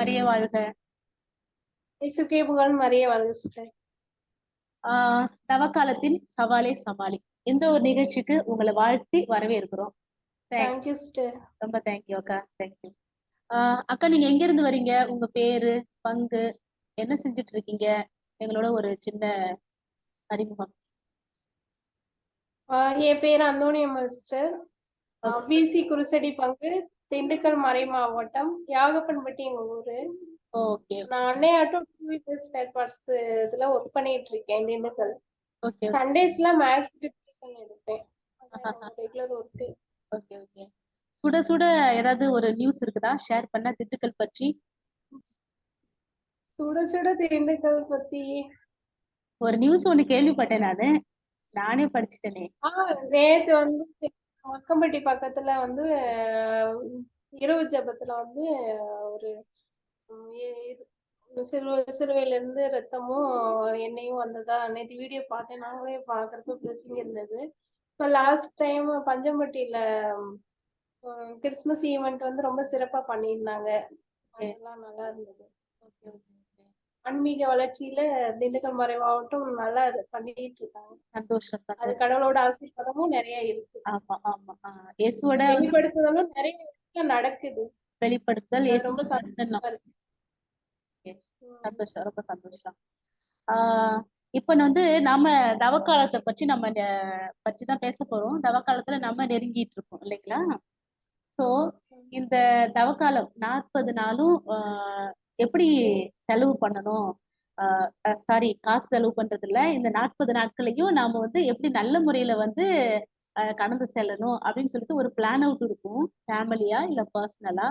மரிய வாழ்க. இயேசுக்கே புகழ் மரிய வாழ்க சிஸ்டர். ஆஹ் தவக்காலத்தின் சவாலே சமாளி. இந்த ஒரு நிகழ்ச்சிக்கு உங்களை வாழ்த்தி வரவேற்கிறோம். தேங்க்யூ சிஸ்டர் ரொம்ப தேங்க்யூ அக்கா. தேங்க்யூ ஆஹ் அக்கா நீங்க எங்க இருந்து வரீங்க? உங்க பேரு பங்கு என்ன செஞ்சுட்டு இருக்கீங்க எங்களோட ஒரு சின்ன அறிமுகம். என் பேர் அந்தோணியம்மா சிஸ்டர். பிசி குருசடி பங்கு திண்டுக்கல் மறை மாவட்டம் யாகப்பன்பட்டி எங்க ஊரு. ஓகே. நான் Annai auto two wheeler spare parts இதுல ஒர்க் பண்ணிட்டு இருக்கேன் திண்டுக்கல். ஓகே. சண்டேஸ்ல மேக்ஸ் டியூஷன் எடுப்பேன் ரெகுலர் ஒர்க் ஓகே ஓகே. சுட சுட ஏதாவது ஒரு நியூஸ் இருக்குதா? ஷேர் பண்ண திண்டுக்கல் பற்றி. சுட சுட திண்டுக்கல் பத்தி. ஒரு நியூஸ் ஒண்ணு கேள்விப்பட்டேன் நானு. நானே படிச்சுட்டேனே. நேத்து வந்து மக்கம்பட்டி பக்கத்துல வந்து இரவு ஜபத்துல வந்து ஒரு சிறு சிறுவையில இருந்து ரத்தமும் எண்ணெயும் வந்ததா நேற்று வீடியோ பார்த்தேன். நாங்களே பாக்குறதுக்கு பிளஸிங் இருந்தது. இப்போ லாஸ்ட் டைம் பஞ்சம்பட்டியில கிறிஸ்மஸ் ஈவெண்ட் வந்து ரொம்ப சிறப்பா பண்ணியிருந்தாங்க. அதெல்லாம் நல்லா இருந்தது. Okay okay. ஆன்மீக வளர்ச்சியில திண்டுக்கல் மறை மாவட்டம் நல்லா பண்ணிட்டு இருக்காங்க சந்தோஷம் அது கடவுளோட ஆசீர்வாதமும் நிறைய இருக்கு. ஆமா ஆமா. இயேசுவோட வெளிப்படுத்துதலும் நிறைய நடக்குது. வெளிப்படுத்துதல் ரொம்ப. சந்தோஷமா இருக்கு. சந்தோஷம் ரொம்ப சந்தோஷம். ஆஹ் இப்ப வந்து நம்ம தவக்காலத்தை பற்றி நம்ம பற்றி தான் பேச போறோம். தவக்காலத்துல நம்ம நெருங்கிட்டு இருக்கோம் இல்லைங்களா? சோ இந்த தவக்காலம் நாற்பது நாளும் எப்படி செலவு பண்ணணும்? சாரி காசு செலவு பண்றது இல்ல இந்த நாற்பது நாட்களையும் நாம வந்து எப்படி நல்ல முறையில வந்து கடந்து செல்லணும் அப்படின்னு சொல்லிட்டு ஒரு பிளான் அவுட் இருக்கும். ஃபேமிலியா இல்ல பர்சனலா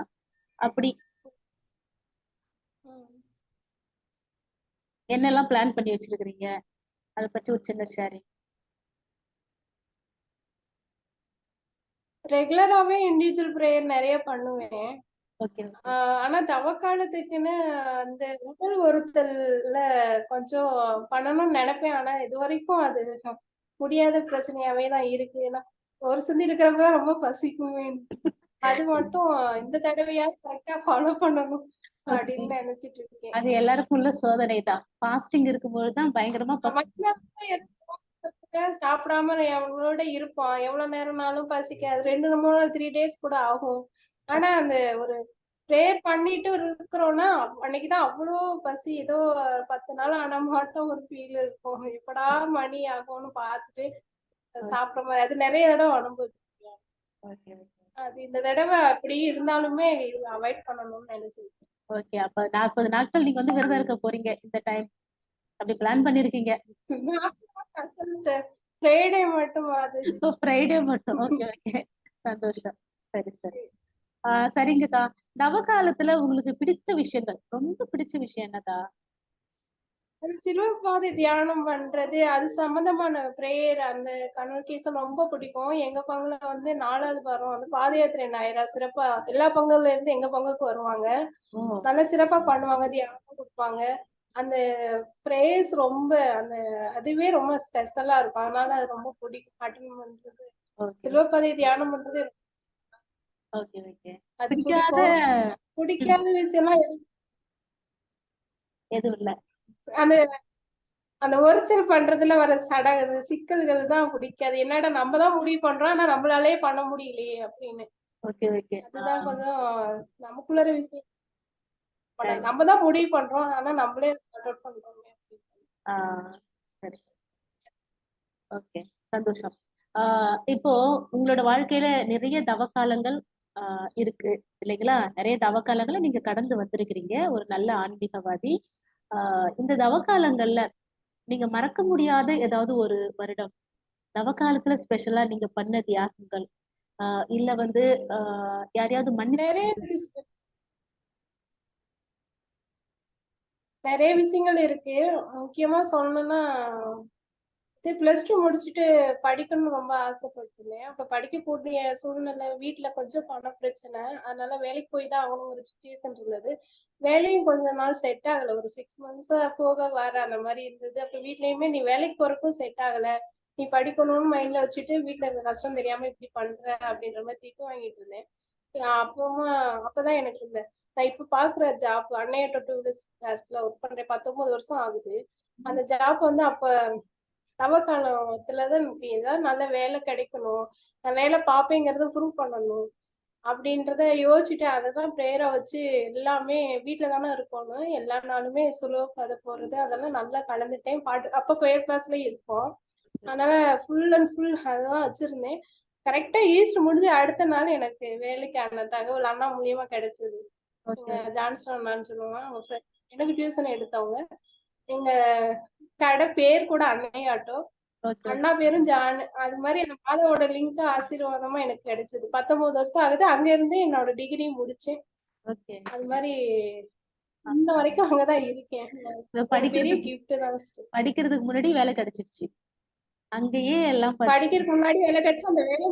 அப்படி என்னெல்லாம் பிளான் பண்ணி வச்சிருக்கிறீங்க? அதை பற்றி ஒரு சின்ன ஷேரிங் ரெகுலராவே இண்டிவிஜுவல் ப்ரேயர் நிறைய பண்ணுவேன். ஆனா தவக்காலத்துக்குன்னு அந்த உடல் ஒருத்தல்ல கொஞ்சம் பண்ணணும்னு நினைப்பேன். ஆனா இது வரைக்கும் அது முடியாத பிரச்சனையாவே தான் இருக்கு. ஏன்னா ஒரு சிந்தி இருக்கிறப்பதான் ரொம்ப பசிக்குமே. அது மட்டும் இந்த தடவையாவது கரெக்டா ஃபாலோ பண்ணணும் அப்படின்னு நினைச்சிட்டு இருக்கேன். அது எல்லாருக்கும் உள்ள சோதனை தான். ஃபாஸ்டிங் இருக்கும்போது தான் பயங்கரமா சாப்பிடாம எவ்வளோட இருப்பான். எவ்வளவு நேரம்னாலும் பசிக்காது. ரெண்டு மூணு த்ரீ டேஸ் கூட ஆகும். ஆனா அந்த ஒரு ப்ரேயர் பண்ணிட்டு இருக்கிறோம்னா அன்னைக்குதான் அவ்வளோ பசி. ஏதோ பத்து நாள் ஆன மாட்டம் ஒரு ஃபீல் இருக்கும். எப்படா மணி ஆகும்னு பார்த்துட்டு சாப்பிடுற மாதிரி. அது நிறைய தடவை அனுபவிச்சிருக்கேன். அது இந்த தடவை அப்படி இருந்தாலுமே அவாய்ட் பண்ணணும்னு நினைச்சிருக்கேன் ஓகே அப்ப நாற்பது நாட்கள் நீங்க வந்து விரதம் இருக்க போறீங்க இந்த டைம் அப்படி பிளான் பண்ணிருக்கீங்க. ஃப்ரைடே மட்டும் அது ஃப்ரைடே மட்டும். Okay okay. சந்தோஷம். சரி. சரி. ஆஹ் சரிங்கக்கா. நவகாலத்துல உங்களுக்கு பிடித்த விஷயங்கள் ரொம்ப பிடிச்ச விஷயம் என்னக்கா? அது சிலுவைப்பாதை தியானம் பண்றது அது சம்பந்தமான பிரேயர் அந்த கன்வர்கேஷன் ரொம்ப பிடிக்கும். எங்க பங்குல வந்து நாலாவது வாரம் வந்து பாத யாத்திரை ஞாயிறா சிறப்பா எல்லா பங்குல இருந்து எங்க பங்குக்கு வருவாங்க. நல்லா சிறப்பா பண்ணுவாங்க தியானம் கொடுப்பாங்க. அந்த பிரேயர்ஸ் ரொம்ப அந்த அதுவே ரொம்ப ஸ்பெஷலா இருக்கும். அதனால அது ரொம்ப பிடிக்கும். அட்டன் பண்றது ஓகே சிலுவைப்பாதை தியானம் பண்றது ஓகே ஓகே. அது பிடிக்காத விஷயம்லாம் எதுவும் எதுவும் இல்ல. அந்த அந்த ஒருத்தர் பண்றதுல வர சட சிக்கல்கள் தான் பிடிக்காது. என்னடா நம்ம தான் முடிவு பண்றோம் ஆனா நம்மளாலே பண்ண முடியலையே அப்படின்னு. Okay okay. அதுதான் கொஞ்சம் நமக்குள்ள விஷயம். நம்ம தான் முடிவு பண்றோம் ஆனா நம்மளே ஸ்டார்ட் அவுட் பண்றோமே சரி. ஓகே சந்தோஷம். ஆஹ் இப்போ உங்களோட வாழ்க்கையில நிறைய தவக்காலங்கள் ஆஹ் இருக்கு. இல்லைங்களா? நிறைய தவக்காலங்களை நீங்க கடந்து வந்திருக்கிறீங்க. ஒரு நல்ல ஆன்மீகவாதி. இந்த தவக்காலங்கள்ல நீங்க மறக்க முடியாத ஏதாவது ஒரு வருடம்? தவக்காலத்துல ஸ்பெஷலா நீங்க பண்ண தியாகங்கள்? ஆஹ் இல்ல வந்து ஆஹ் யாரையாவது விஷயம் நிறைய விஷயங்கள் இருக்கு. முக்கியமா சொல்லணும்னா பிளஸ் டூ முடிச்சுட்டு படிக்கணும்னு ரொம்ப ஆசைப்பட்டிருந்தேன். அப்ப படிக்கக்கூடிய சூழ்நிலை வீட்டுல கொஞ்சம் பண பிரச்சனை அதனால வேலைக்கு போய் தான் ஆகணும் ஒரு சுச்சுவேஷன் இருந்தது. வேலையும் கொஞ்ச நாள் செட் ஆகல. ஒரு சிக்ஸ் மந்த்ஸா போக வர அந்த மாதிரி இருந்தது. அப்ப வீட்லயுமே நீ வேலைக்கு போறக்கும் செட் ஆகல. நீ படிக்கணும்னு மைண்ட்ல வச்சுட்டு வீட்டுல இருந்த கஷ்டம் தெரியாம இப்படி பண்ற அப்படின்ற மாதிரி திட்டு வாங்கிட்டு இருந்தேன். அப்பமா அப்பதான் எனக்கு இந்த நான் இப்ப பாக்குற ஜாப் அன்னையர் டூ வீலர்ஸ்ல ஒர்க் பண்றேன். பத்தொன்பது வருஷம் ஆகுது. அந்த ஜாப் வந்து அப்ப தவக்காலத்துலதான் எனக்கு ஏதாவது நல்ல வேலை கிடைக்கணும். நான் வேலை பார்ப்பேங்கிறத ப்ரூவ் பண்ணணும். அப்படின்றத யோசிச்சுட்டு அததான் ப்ரேயரா வச்சு எல்லாமே வீட்டுல தானே இருக்கணும் எல்லா நாளுமே சுலோ கதை போறது அதெல்லாம் நல்லா கலந்துட்டேன். பாட்டு அப்ப ப்ரேயர் கிளாஸ்ல இருப்போம். அதனால ஃபுல் அண்ட் ஃபுல் அதான் வச்சிருந்தேன். கரெக்டா ஈஸ்ட் முடிஞ்சு அடுத்த நாள் எனக்கு வேலைக்கான தகவல் அண்ணா மூலியமா கிடைச்சது. ஜான்ஸ்டன் சொல்லுவாங்க. அவங்க. எனக்கு டியூஷன் எடுத்தவங்க. எங்க கடை பேர் கூட அன்னையாட்டோ. ஓகே. அண்ணா பேரும் ஜான் அது மாதிரி அந்த மாதாவோட லிங்க் ஆசீர்வாதமா எனக்கு கிடைச்சது. பத்தொன்பது வருஷம் ஆகுது. அங்க இருந்து என்னோட டிகிரி முடிச்சேன். அது மாதிரி இன்ன வரைக்கும் அங்கதான் இருக்கேன். படிக்கிறதுக்கு கிஃப்ட். படிக்கிறதுக்கு முன்னாடி வேலை கிடைச்சிருச்சு. அங்கேயே எல்லாம் படிக்கிறதுக்கு முன்னாடி வேலை கிடைச்சு அந்த வேலை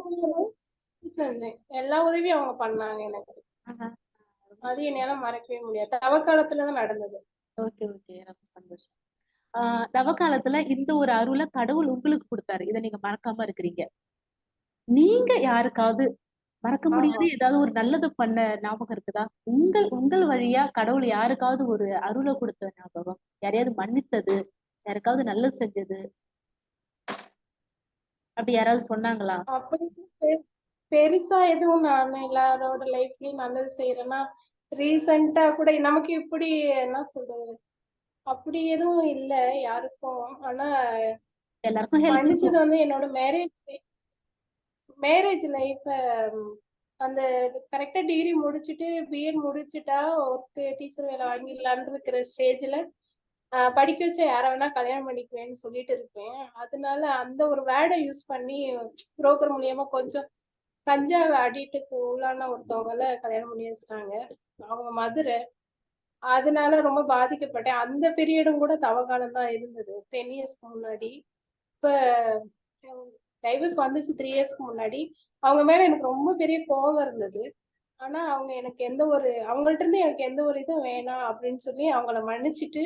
செஞ்சேன் எல்லா உதவியும் அவங்க பண்ணாங்க எனக்கு. அது என்னால மறக்கவே முடியாது. தவக்காலத்துலதான் நடந்தது. ஓகே ஓகே ரொம்ப சந்தோஷம். ஆஹ் தவ காலத்துல இந்த ஒரு அருளை கடவுள் உங்களுக்கு கொடுத்தாரு. இதை நீங்க மறக்காம இருக்கிறீங்க. நீங்க யாருக்காவது மறக்க முடியாத ஏதாவது ஒரு நல்லது பண்ண ஞாபகம் இருக்குதா? உங்கள் உங்கள் வழியா கடவுள் யாருக்காவது ஒரு அருளை கொடுத்த ஞாபகம்? யாரையாவது மன்னித்தது? யாருக்காவது நல்லது செஞ்சது? அப்படி யாராவது சொன்னாங்களா? அப்படி பெருசா எதுவும் நான் எல்லாரோட லைஃப்லயும் நல்லது செய்யறேன்னா ரீசெண்டா கூட நமக்கு இப்படி என்ன சொல்றது? அப்படி எதுவும் இல்ல யாருக்கும். ஆனா எல்லாருக்கும் மன்னிச்சது வந்து என்னோட மேரேஜ் மேரேஜ் லைஃப் அந்த கரெக்டா டிகிரி முடிச்சுட்டு பிஎட் முடிச்சுட்டா ஒர்க் டீச்சர் வேலை வாங்கிடலான்னு இருக்கிற ஸ்டேஜ்ல படிக்க வச்ச யார வேணா கல்யாணம் பண்ணிக்குவேன்னு சொல்லிட்டு இருப்பேன். அதனால அந்த ஒரு வேர்டை யூஸ் பண்ணி புரோக்கர் மூலியமா கொஞ்சம் கஞ்சா அடிக்ட்டுக்கு உள்ளான ஒருத்தவங்கள கல்யாணம் பண்ணி வச்சிட்டாங்க. அவங்க மதுரை. அதனால ரொம்ப பாதிக்கப்பட்டேன். அந்த பீரியடும் கூட தவகாலம் தான் இருந்தது. டென் இயர்ஸ்க்கு முன்னாடி. இப்ப டைவர்ஸ் வந்துச்சு த்ரீ இயர்ஸ்க்கு முன்னாடி. அவங்க மேல எனக்கு ரொம்ப பெரிய கோபம் இருந்தது. ஆனா அவங்க எனக்கு எந்த ஒரு அவங்கள்ட்ட இருந்து எனக்கு எந்த ஒரு இதுவும் வேணாம் அப்படின்னு சொல்லி அவங்கள மன்னிச்சிட்டு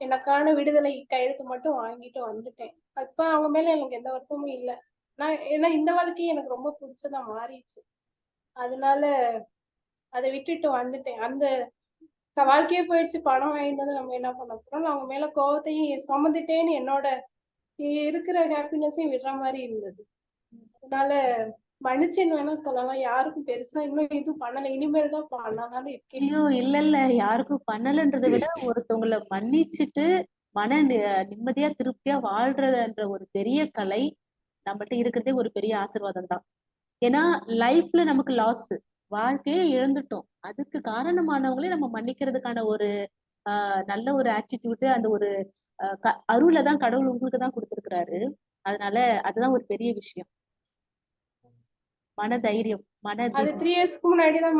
எனக்கான விடுதலை கையெழுத்து மட்டும் வாங்கிட்டு வந்துட்டேன். அப்ப அவங்க மேல எனக்கு எந்த வருத்தமும் இல்லை. நான் ஏன்னா இந்த வாழ்க்கையும் எனக்கு ரொம்ப பிடிச்சதா மாறிடுச்சு. அதனால அதை விட்டுட்டு வந்துட்டேன். அந்த வாழ்க்கையே போயிடுச்சு. பணம் வாங்கிட்டு வந்து நம்ம என்ன பண்ண போறோம்? அவங்க மேல கோவத்தையும் சுமந்துட்டேன்னு என்னோட இருக்கிற ஹாப்பினஸையும் விடுற மாதிரி இருந்தது. அதனால மன்னிச்சேன்னு வேணா சொல்லலாம். யாருக்கும் பெருசா இன்னும் எதுவும் பண்ணல. இனிமேல் தான் பண்ணலாம்னு இருக்கேன். இல்ல இல்ல. யாருக்கும் பண்ணலன்றதை விட ஒருத்தவங்கள மன்னிச்சுட்டு மன நி- நிம்மதியா திருப்தியா வாழ்றதுன்ற ஒரு பெரிய கலை நம்மகிட்ட இருக்கிறதே ஒரு பெரிய ஆசீர்வாதம் தான் ஏன்னா லைஃப்ல நமக்கு லாஸ் வாழ்க்கையே இழந்துட்டோம். அதுக்கு காரணமானவங்களே நம்ம மன்னிக்கிறதுக்கான ஒரு ஆஹ் நல்ல ஒரு ஆட்டிடியூட் அந்த ஒரு அருளை தான் கடவுள் உங்களுக்கு தான் கொடுத்திருக்கிறாரு. அதனால அதுதான் ஒரு பெரிய விஷயம். மன தைரியம் மன அது த்ரீ இயர்ஸ்க்கு முன்னாடி தான்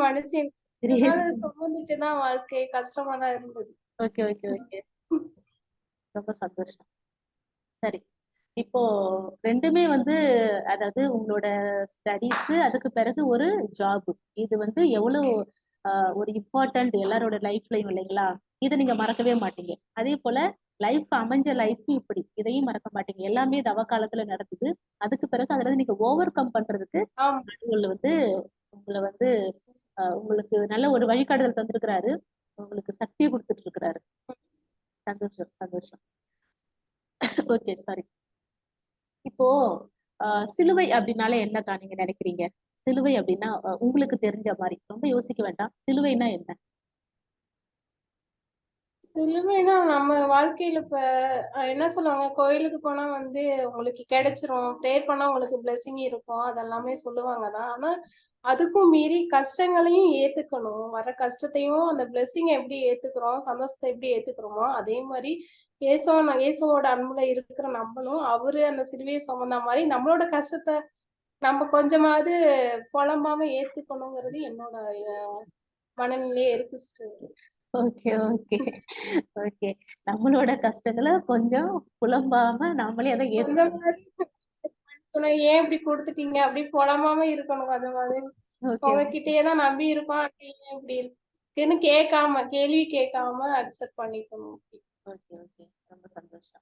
அதனால சுமந்துட்டு தான் வாழ்க்கை கஷ்டமா தான் இருந்தது. ஓகே ஓகே ஓகே ரொம்ப சந்தோஷம். சரி. இப்போ ரெண்டுமே வந்து அதாவது உங்களோட ஸ்டடீஸ் அதுக்கு பிறகு ஒரு ஜாப் இது வந்து எவ்வளவு ஒரு இம்பார்ட்டன்ட் எல்லாரோட லைஃப்லயும் இல்லைங்களா? இதை நீங்க மறக்கவே மாட்டீங்க. அதே போல லைஃப் அமைஞ்ச லைஃப் இப்படி. இதையும் மறக்க மாட்டீங்க. எல்லாமே தவ காலத்துல நடக்குது அதுக்கு பிறகு அதுல நீங்க ஓவர் கம் பண்றதுக்கு வந்து உங்களை வந்து உங்களுக்கு நல்ல ஒரு வழிகாட்டுதல் தந்திருக்கிறாரு. உங்களுக்கு சக்தியை கொடுத்துட்டு இருக்கிறாரு. சந்தோஷம் சந்தோஷம். ஓகே சாரி இப்போ ஆஹ் சிலுவை அப்படின்னாலே என்னக்கா நீங்க நினைக்கிறீங்க? சிலுவை அப்படின்னா உங்களுக்கு தெரிஞ்ச மாதிரி. ரொம்ப யோசிக்க வேண்டாம். சிலுவைனா என்ன? சிலுவைனா நம்ம வாழ்க்கையில இப்ப அஹ், என்ன சொல்லுவாங்க? கோயிலுக்கு போனா வந்து உங்களுக்கு கிடைச்சிரும். ப்ரேயர் பண்ணா உங்களுக்கு பிளெஸிங் இருக்கும். அதெல்லாமே சொல்லுவாங்க தான். ஆனா அதுக்கும் மீறி கஷ்டங்களையும் ஏத்துக்கணும். வர கஷ்டத்தையும் அந்த பிளெஸிங் எப்படி ஏத்துக்கிறோம்? சந்தோஷத்தை எப்படி ஏத்துக்கிறோமோ அதே மாதிரி இயேசுவ இயேசுவோட அன்புல இருக்கிற நம்மளும் அவரு அந்த சிலுவையை சுமந்த மாதிரி நம்மளோட கஷ்டத்தை நம்ம கொஞ்சமாவது புலம்பாம ஏத்துக்கணுங்கிறது என்னோட மனநிலையே இருக்கு. ஓகே ஓகே ஓகே நம்மளோட கஷ்டங்களை கொஞ்சம் புலம்பாம நாமளே அதை. ஏன் இப்படி கொடுத்துட்டீங்க? அப்படி புலம்பாம இருக்கணும் அந்த மாதிரி. உங்ககிட்டயே தான் நம்பி இருக்கோம். அது இப்படி இருக்குன்னு கேட்காம கேள்வி கேட்காம அக்செப்ட் பண்ணிக்கணும். ஓகே ஓகே ரொம்ப சந்தோஷம்.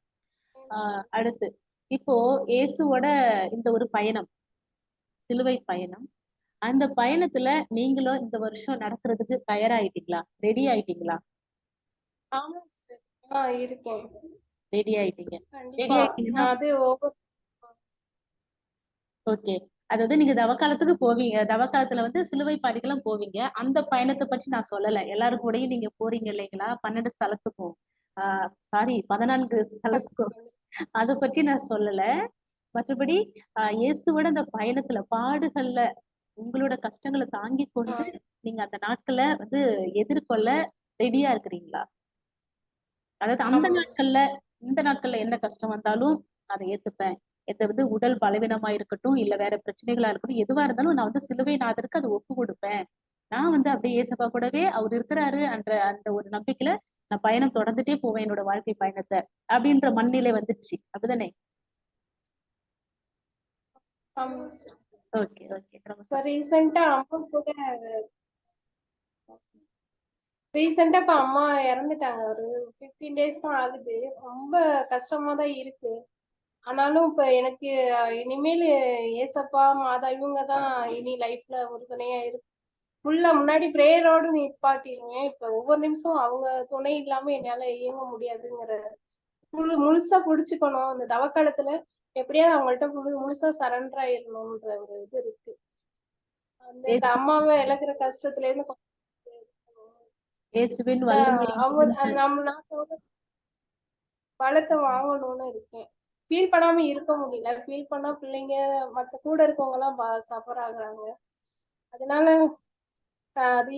அடுத்து. இப்போ இயேசுவோட இந்த ஒரு பயணம் சிலுவை பயணம். அந்த பயணத்துல நீங்களும் இந்த வருஷம் நடக்கிறதுக்கு தயாராயிட்டீங்களா? ரெடி ஆயிட்டீங்களா? ரெடி ஆயிட்டீங்க. ஆயிட்டீங்கன்னா- அது ஓகே அதாவது நீங்க தவக்காலத்துக்கு போவீங்க. தவக்காலத்துல வந்து சிலுவை பாதைக்கெல்லாம் போவீங்க. அந்த பயணத்தை பற்றி நான் சொல்லல. எல்லாரும் கூடயும் நீங்க போறீங்க இல்லைங்களா? பன்னெண்டு ஸ்தலத்துக்கும். சாரி பதினான்கு ஸ்தலத்துக்கும் அதை பற்றி நான் சொல்லல. மற்றபடி இயேசுவோட அந்த பயணத்துல பாடுகள்ல உங்களோட கஷ்டங்களை தாங்கி கொண்டு நீங்க அந்த நாட்களை வந்து எதிர்கொள்ள ரெடியா இருக்கிறீங்களா? அதாவது அந்த. நாட்கள்ல இந்த நாட்கள்ல என்ன கஷ்டம் வந்தாலும் அதை ஏத்துப்பேன். எது வந்து உடல் பலவீனமா இருக்கட்டும் இல்ல வேற பிரச்சனைகளா இருக்கட்டும் எதுவா இருந்தாலும் நான் வந்து சிலுவை நாதருக்கு அதை ஒப்பு கொடுப்பேன். நான் வந்து அப்படியே ஏசப்பா கூடவே அவர் இருக்கிறாரு என்ற அந்த ஒரு நம்பிக்கையில நான் பயணம் தொடர்ந்துட்டே போவேன் என்னோட வாழ்க்கை பயணத்தை அப்படின்ற மண்ணிலே வந்துச்சு அப்படிதானே? ஓகே ஓகே ரொம்ப ரீசெண்டா அம்மா கூட ரீசெண்டா இப்ப அம்மா இறந்துட்டாங்க. ஒரு பிப்டீன் டேஸ் தான் ஆகுது. ரொம்ப கஷ்டமா தான் இருக்கு. ஆனாலும் இப்ப எனக்கு இனிமேல் ஏசப்பா மாதா இவங்க தான் இனி லைஃப்ல உறுதுணையா இருக்கு ஃபுல்லா முன்னாடி பிரேயரோடு நிப்பாட்டிடுவேன் இப்ப ஒவ்வொரு நிமிஷம் அவங்க துணை இல்லாம என்னால இயங்க முடியாதுங்கிற முழு முழுசா புடிச்சுக்கணும். இந்த தவக்காலத்துல எப்படியாவது அவங்கள்ட்ட முழு முழுசா சரண்டர் ஆயிடணும்ன்ற ஒரு இது இருக்கு. அந்த அம்மாவை இழக்கிற கஷ்டத்துல இருந்து அவங்க நம்ம நாட்டோட பலத்தை வாங்கணும்னு இருக்கேன். ஃபீல் பண்ணாம இருக்க முடியல. ஃபீல் பண்ணா பிள்ளைங்க மத்த கூட இருக்கவங்க எல்லாம் சஃபர் ஆகுறாங்க. அதனால அது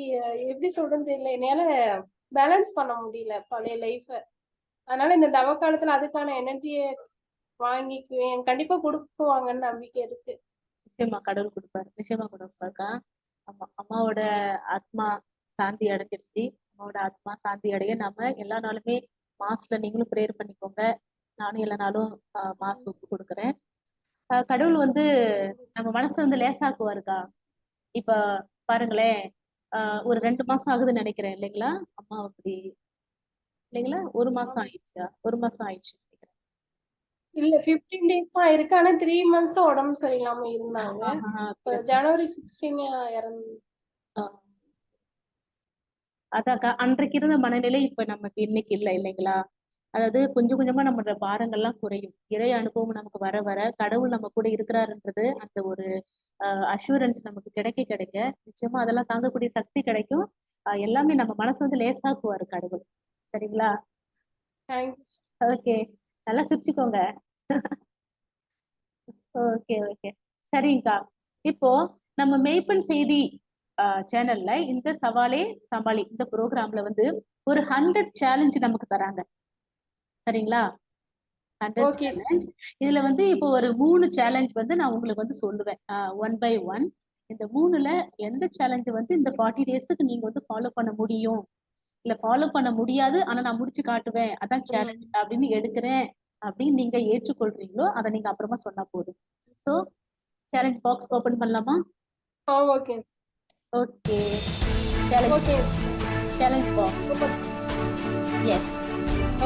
எப்படி சொல்றது இல்லை என்னால பேலன்ஸ் பண்ண முடியல பழைய லைஃப அதனால இந்த தவ காலத்துல அதுக்கான எனர்ஜியை வாங்கிக்குவேன். கண்டிப்பா கொடுக்குவாங்கன்னு நம்பிக்கை இருக்கு. நிச்சயமா கடவுள் கொடுப்பாரு. நிச்சயமா கொடுப்பாருக்கா ஆமா அம்மாவோட ஆத்மா சாந்தி அடைஞ்சிருச்சு. அம்மாவோட ஆத்மா சாந்தி அடைய நாம எல்லா நாளுமே மாஸ்ல நீங்களும் ப்ரேயர் பண்ணிக்கோங்க. நானும் எல்லா நாளும் ஆஹ் மாஸ் ஒப்பு கொடுக்குறேன். கடவுள் வந்து நம்ம மனசை வந்து லேசாக்குவாருக்கா இப்ப பாருங்களேன். ஒரு ரெண்டு மாசம் ஆகுதுன்னு நினைக்கிறேன் இல்லைங்களா? அம்மா அப்படி இல்லைங்களா? ஒரு மாசம் ஆயிடுச்சா? ஒரு மாசம் ஆயிடுச்சு. இல்ல 15 டேஸ் தான் இருக்கு. ஆனா த்ரீ மந்த்ஸ் உடம்பு சரியில்லாம இருந்தாங்க. ஜனவரி சிக்ஸ்டீன் இறந்து அதாக்கா அன்றைக்கு இருந்த மனநிலை இப்ப நமக்கு இன்னைக்கு இல்லை இல்லைங்களா? அதாவது கொஞ்சம் கொஞ்சமா நம்மளோட பாரங்கள்லாம் குறையும். இறை அனுபவம் நமக்கு வர வர கடவுள் நம்ம கூட இருக்கிறாருன்றது அந்த ஒரு அஷூரன்ஸ் நமக்கு கிடைக்க கிடைக்க நிச்சயமா அதெல்லாம் தாங்கக்கூடிய சக்தி கிடைக்கும். எல்லாமே நம்ம மனசு வந்து லேசாக்குவாரு கடவுள். சரிங்களா? ஓகே. நல்லா சிரிச்சுக்கோங்க. Okay okay. சரிங்கக்கா இப்போ நம்ம மெய்ப்பன் செய்தி சேனல்ல இந்த சவாலே சமாளி இந்த ப்ரோக்ராம்ல வந்து ஒரு ஹண்ட்ரட் சேலஞ்ச் நமக்கு தராங்க. சரிங்களா? இதுல வந்து இப்போ ஒரு மூணு சேலஞ்ச் வந்து நான் உங்களுக்கு வந்து சொல்லுவேன். ஒன் பை ஒன் இந்த மூணுல எந்த சேலஞ்ச் வந்து இந்த ஃபார்ட்டி டேஸுக்கு நீங்க வந்து ஃபாலோ பண்ண முடியும்? இல்ல ஃபாலோ பண்ண முடியாது ஆனா நான் முடிச்சு காட்டுவேன் அதான் சேலஞ்ச் அப்படின்னு எடுக்கிறேன் அப்படின்னு நீங்க ஏற்றுக்கொள்றீங்களோ அதை நீங்க அப்புறமா சொன்னா போதும். ஸோ சேலஞ்ச் பாக்ஸ் ஓபன் பண்ணலாமா? Okay okay challenge okay challenge box yes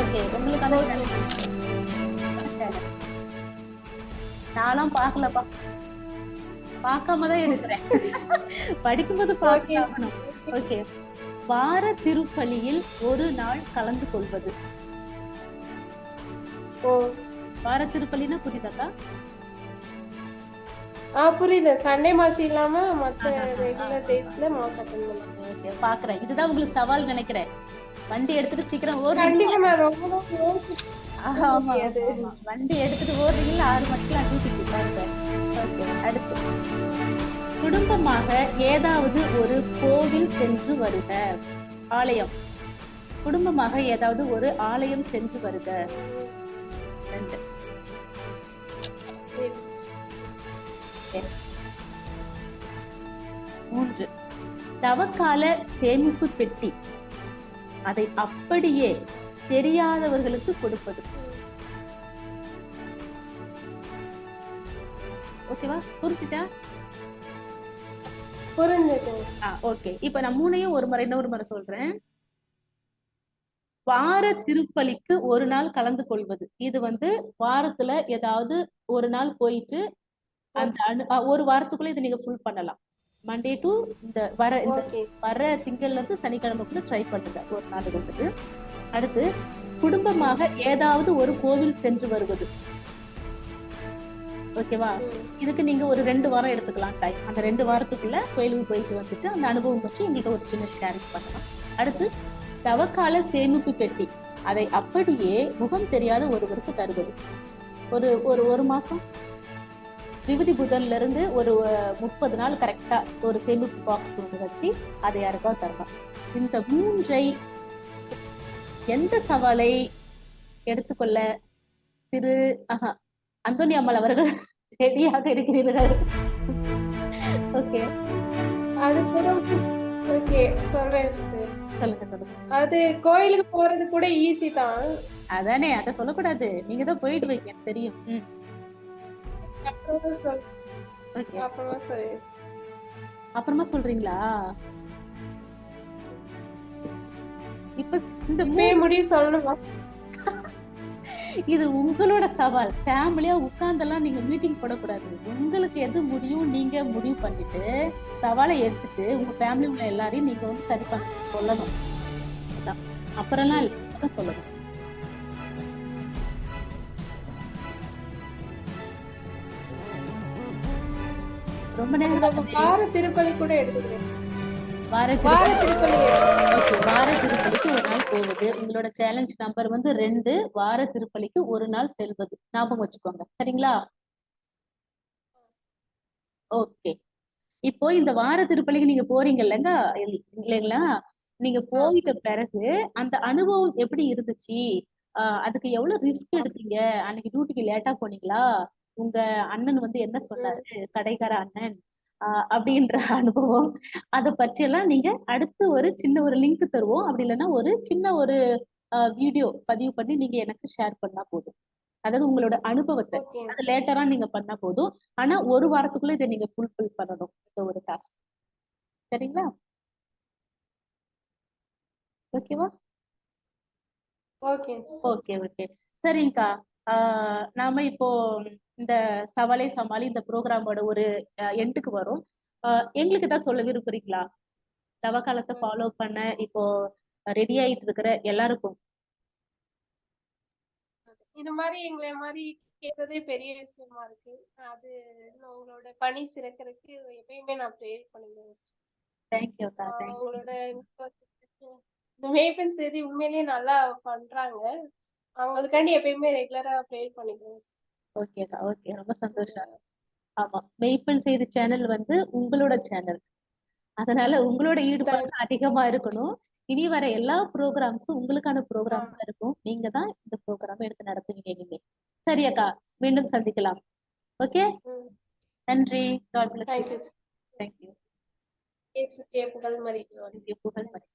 okay உங்களுக்கான ஓகே challenge. நான்லாம் பார்க்கலப்பா. பார்க்காம தான் எடுக்கிறேன் படிக்கும்போது. பார்க்கணும் ஓகே வார திருப்பலியில் ஒரு நாள் கலந்து கொள்வது. ஓ. வார திருப்பலினா புரியுதாக்கா? ஆ புரியுது. சண்டே மாசம் இல்லாம மத்த ரெகுலர். டேஸ்ல மாஸ் அட்டன் பண்ணலாம் ஓகே பாக்குறேன் இதுதான் உங்களுக்கு சவால் நினைக்கிறேன். வண்டி எடுத்துட்டு சீக்கிரம் ஓடுறீங்க. நான். வண்டி எடுத்துட்டு ஓடுறீங்களா ஆறு மணிக்கெல்லாம் டியூட்டிக்கு பாருங்க ஓகே அடுத்து. குடும்பமாக ஏதாவது ஒரு கோவில் சென்று வருக. ஆலயம். குடும்பமாக ஏதாவது ஒரு ஆலயம் சென்று வருக. ரெண்டு. மூன்று. தவக்கால சேமிப்பு பெட்டி. அதை அப்படியே தெரியாதவர்களுக்கு கொடுப்பது. ஓகேவா புரிஞ்சுச்சா? புரிஞ்சது. ஓகே இப்ப நான் மூணையும் ஒரு முறை இன்னொரு முறை சொல்றேன். வார திருப்பலிக்கு ஒரு நாள் கலந்து கொள்வது. இது வந்து வாரத்துல ஏதாவது ஒரு நாள் போயிட்டு அந்த அனு- ஒரு வாரத்துக்குள்ள இதை நீங்க ஃபுல் பண்ணலாம். மண்டே டு இந்த வர இந்த வர திங்கள்ல இருந்து சனிக்கிழமைக்குள்ள ட்ரை பண்ணுங்க ஒரு நாள் வந்துட்டு அடுத்து குடும்பமாக ஏதாவது ஒரு கோவில் சென்று வருவது. ஓகேவா? இதுக்கு நீங்க ஒரு ரெண்டு வாரம் எடுத்துக்கலாம் டைம் அந்த ரெண்டு வாரத்துக்குள்ள கோயிலுக்கு போயிட்டு வந்துட்டு அந்த அனுபவம் வச்சு எங்கள்கிட்ட ஒரு சின்ன ஷேரிங் பண்ணலாம். அடுத்து தவக்கால சேமிப்பு பெட்டி. அதை அப்படியே முகம் தெரியாத ஒருவருக்கு தருவது. ஒரு ஒரு ஒரு மாசம்? விபதி புதன்ல இருந்து ஒரு முப்பது நாள் கரெக்டா ஒரு சேமிப்பு பாக்ஸ் ஒன்று வச்சு அதை யாருக்கா தரலாம். இந்த மூன்றை எந்த சவாலை எடுத்துக்கொள்ள திரு ஆஹா அந்தோனி அம்மாள் அவர்கள் ரெடியாக இருக்கிறீர்கள்? ஓகே அது கூட ஓகே சொல்றேன். சொல்லுங்க சொல்லுங்க. அது கோயிலுக்கு போறது கூட ஈஸி தான். அதானே அத சொல்லக்கூடாது. நீங்க தான் போயிட்டு வைக்க தெரியும். அப்புறமா சொல்றேன் அப்புறமா சொல்றீங்களா? இப்ப இந்த முடிவு சொல்லணுமா? இது உங்களோட சவால். ஃபேமிலியா உட்கார்ந்தெல்லாம் நீங்க மீட்டிங் போடக்கூடாது. உங்களுக்கு எது முடியும் நீங்க முடிவு பண்ணிட்டு சவாலை எடுத்துட்டு உங்க ஃபேமிலி உள்ள எல்லாரையும் நீங்க வந்து சரி பண்ண சொல்லணும். அப்புறம்லாம் இல்ல. சொல்லணும். ரொம்ப நேரம் வார திருப்பலி கூட எடுத்துக்கிறேன். வார திருப்பலி. ஓகே வார திருப்பலிக்கு ஒரு நாள் போவது உங்களோட சேலஞ்ச் நம்பர் வந்து ரெண்டு வார திருப்பலிக்கு ஒரு நாள் செல்வது. ஞாபகம் வச்சுக்கோங்க. சரிங்களா? ஓகே. இப்போ இந்த வார திருப்பலிக்கு நீங்க போறீங்க இல்லைங்க? இல்ல- இல்லைங்களா? நீங்க போயிட்ட பிறகு அந்த அனுபவம் எப்படி இருந்துச்சு? அதுக்கு எவ்வளவு ரிஸ்க் எடுத்தீங்க? அன்னைக்கு டியூட்டிக்கு லேட்டா போனீங்களா? உங்க அண்ணன் வந்து என்ன சொன்னாரு? கடைக்கார அண்ணன். அப்படின்ற அனுபவம். அதை பற்றியெல்லாம் நீங்க அடுத்து ஒரு சின்ன ஒரு லிங்க் தருவோம். அப்படி இல்லைன்னா ஒரு சின்ன ஒரு வீடியோ பதிவு பண்ணி நீங்க எனக்கு ஷேர் பண்ணா போதும். அதாவது உங்களோட அனுபவத்தை. அது லேட்டரா நீங்க பண்ணா போதும். ஆனா ஒரு வாரத்துக்குள்ள இதை நீங்க ஃபுல்ஃபில் பண்ணணும். இந்த ஒரு டாஸ்க் சரிங்களா? ஓகேவா ஓகே ஓகே ஓகே சரிங்கக்கா. நாம இப்போ இந்த சவாலை சமாளி இந்த ப்ரோக்ராமோட ஒரு எண்டுக்கு வரும். எங்களுக்கு தான் சொல்ல விரும்புறீங்களா? தவக்காலத்தை ஃபாலோ பண்ண இப்போ ரெடி ஆயிட்டு இருக்கிற எல்லாருக்கும். இந்த மாதிரி எங்களை மாதிரி கேட்கறதே பெரிய விஷயமா இருக்கு. அது உங்களோட பணி சிறக்கிறதுக்கு எப்பயுமே நான் ப்ரேயர் பண்ணுவேன் தேங்க்யூ உங்களோட இந்த மேய்ப்பன் செய்தி உண்மையிலேயே நல்லா பண்றாங்க. அவங்களுக்காண்டி எப்பயுமே ரெகுலரா ப்ரேயர் பண்ணிக்கிறேன் ஓகேக்கா ஓகே ரொம்ப சந்தோஷம். ஆமா. மெய்ப்பெண் செய்தி சேனல் வந்து உங்களோட சேனல். அதனால உங்களோட ஈடுபாடு அதிகமா இருக்கணும். இனி வர எல்லா ப்ரோக்ராம்ஸும் உங்களுக்கான ப்ரோக்ராம்ஸ் இருக்கும். நீங்க தான் இந்த ப்ரோக்ராம் எடுத்து நடத்துவீங்க நீங்க சரி அக்கா மீண்டும் சந்திக்கலாம். ஓகே நன்றி. காட் பிளஸ் தேங்க்யூ புகழ் மரிக்கிறோம் புகழ் மதி